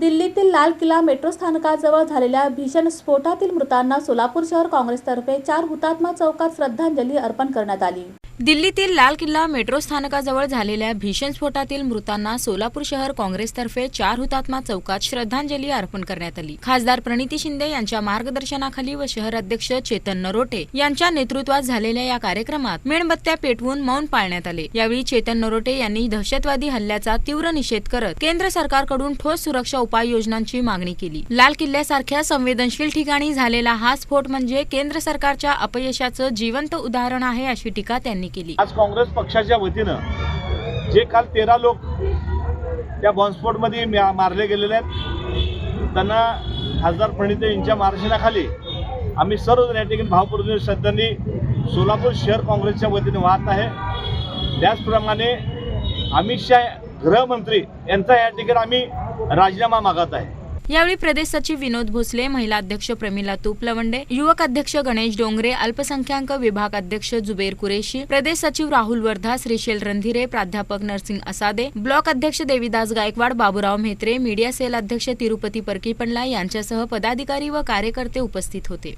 दिल्लीतील लाल किल्ला मेट्रो स्थानकाजवळ झालेल्या भीषण स्फोटातील मृतांना सोलापूर शहर काँग्रेसतर्फे चार हुतात्मा चौकात श्रद्धांजली अर्पण करण्यात आली. दिल्लीतील लाल किल्ला मेट्रो स्थानकाजवळ झालेल्या भीषण स्फोटातील मृतांना सोलापूर शहर काँग्रेसतर्फे चार हुतात्मा चौकात श्रद्धांजली अर्पण करण्यात आली. खासदार प्रणिती शिंदे यांच्या मार्गदर्शनाखाली व शहर अध्यक्ष चेतन नरोटे यांच्या नेतृत्वात झालेल्या या कार्यक्रमात मेणबत्त्या पेटवून मौन पाळण्यात आले. यावेळी चेतन नरोटे यांनी दहशतवादी हल्ल्याचा तीव्र निषेध करत केंद्र सरकारकडून ठोस सुरक्षा उपाययोजनांची मागणी केली. लाल किल्ल्यासारख्या संवेदनशील ठिकाणी झालेला हा स्फोट म्हणजे केंद्र सरकारच्या अपयशाचं जिवंत उदाहरण आहे अशी टीका त्यांनी केली. आज काँग्रेस पक्षाच्या वतीनं जे काल तेरा लोक त्या बॉम्बस्फोटमध्ये मारले गेलेले आहेत त्यांना खासदार प्रणिते यांच्या मार्गदर्शनाखाली आम्ही सर्व या ठिकाणी भावपूर्ण श्रद्धांनी सोलापूर शहर काँग्रेसच्या वतीने वाहत आहे. त्याचप्रमाणे अमित शहा गृहमंत्री यांचा या ठिकाणी आम्ही राजीनामा मागत आहे. यावेळी प्रदेश सचिव विनोद भोसले महिला अध्यक्ष प्रमिला तुपलवंडे युवक अध्यक्ष गणेश डोंगरे अल्पसंख्याक विभाग अध्यक्ष जुबेर कुरेशी प्रदेश सचिव राहुल वर्धा श्रीशेल रणधीरे प्राध्यापक नरसिंग असादे ब्लॉक अध्यक्ष देवीदास गायकवाड बाबूराव म्हेत्रे मीडिया सेल अध्यक्ष तिरुपती परकीपंडला यांच्यासह पदाधिकारी व कार्यकर्ते उपस्थित होते.